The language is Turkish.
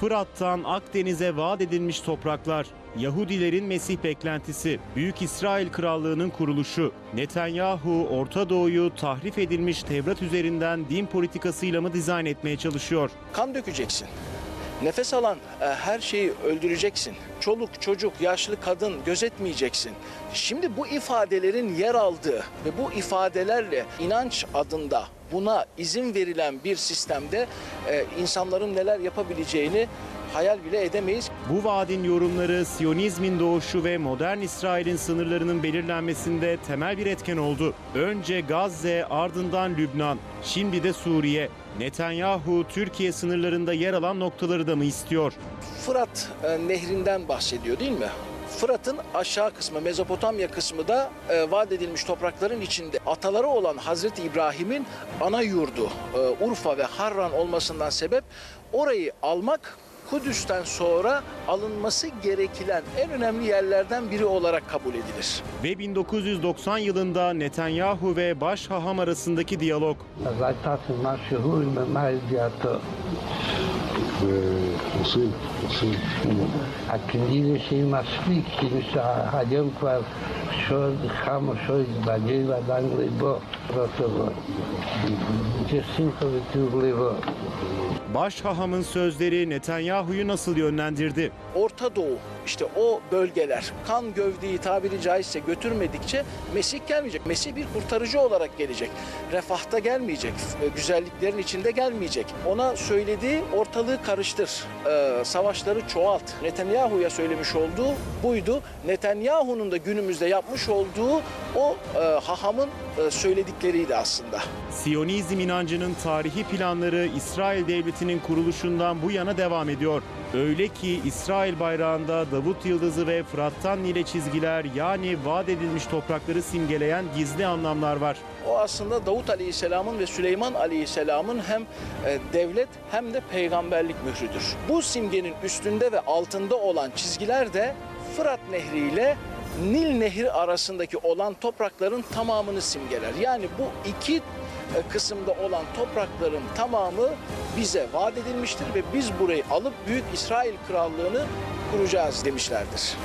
Fırat'tan Akdeniz'e vaat edilmiş topraklar, Yahudilerin Mesih beklentisi, Büyük İsrail Krallığı'nın kuruluşu, Netanyahu Orta Doğu'yu tahrif edilmiş Tevrat üzerinden din politikasıyla mı dizayn etmeye çalışıyor? kan dökeceksin. Nefes alan e, her şeyi öldüreceksin. Çoluk, çocuk, yaşlı kadın gözetmeyeceksin. Şimdi bu ifadelerin yer aldığı ve bu ifadelerle inanç adında buna izin verilen bir sistemde e, insanların neler yapabileceğini hayal bile edemeyiz. Bu vaadin yorumları Siyonizmin doğuşu ve modern İsrail'in sınırlarının belirlenmesinde temel bir etken oldu. Önce Gazze, ardından Lübnan, şimdi de Suriye. Netanyahu Türkiye sınırlarında yer alan noktaları da mı istiyor? Fırat e, nehrinden bahsediyor değil mi? Fırat'ın aşağı kısmı Mezopotamya kısmı da e, vaat edilmiş toprakların içinde. Ataları olan Hazreti İbrahim'in ana yurdu e, Urfa ve Harran olmasından sebep orayı almak Kudüs'ten sonra alınması gereken en önemli yerlerden biri olarak kabul edilir. Ve 1990 yılında Netanyahu ve Başhaham arasındaki diyalog. אז אל תעשו מה שהוא עם מה ידיעתו. ועושים, עושים. הכנראה שהיא מספיק, כאילו שהיום כבר שוד חם או שוד בגיא ועדיין ליבו לא טובות. ששמחה וטוב ליבו. Başhaham'ın sözleri Netanyahu'yu nasıl yönlendirdi? Orta Doğu işte o bölgeler kan gövdeyi tabiri caizse götürmedikçe Mesih gelmeyecek. Mesih bir kurtarıcı olarak gelecek. Refahta gelmeyecek. e, Güzelliklerin içinde gelmeyecek. Ona söylediği ortalığı karıştır. e, savaşları çoğalt. Netanyahu'ya söylemiş olduğu buydu. Netanyahu'nun da günümüzde yapmış olduğu o e, hahamın e, söyledikleriydi aslında. Siyonizm inancının tarihi planları İsrail devletinin kuruluşundan bu yana devam ediyor. Öyle ki İsrail bayrağında Davut Yıldızı ve Fırat'tan Nil'e çizgiler yani vaat edilmiş toprakları simgeleyen gizli anlamlar var. O aslında Davut Aleyhisselam'ın ve Süleyman Aleyhisselam'ın hem e, devlet hem de peygamberlik mührüdür. Bu simgenin üstünde ve altında olan çizgiler de Fırat Nehri ile Nil Nehri arasındaki olan toprakların tamamını simgeler. Yani bu iki e, kısımda olan toprakların tamamı bize vaat edilmiştir ve biz burayı alıp Büyük İsrail Krallığını kuracağız demişlerdir.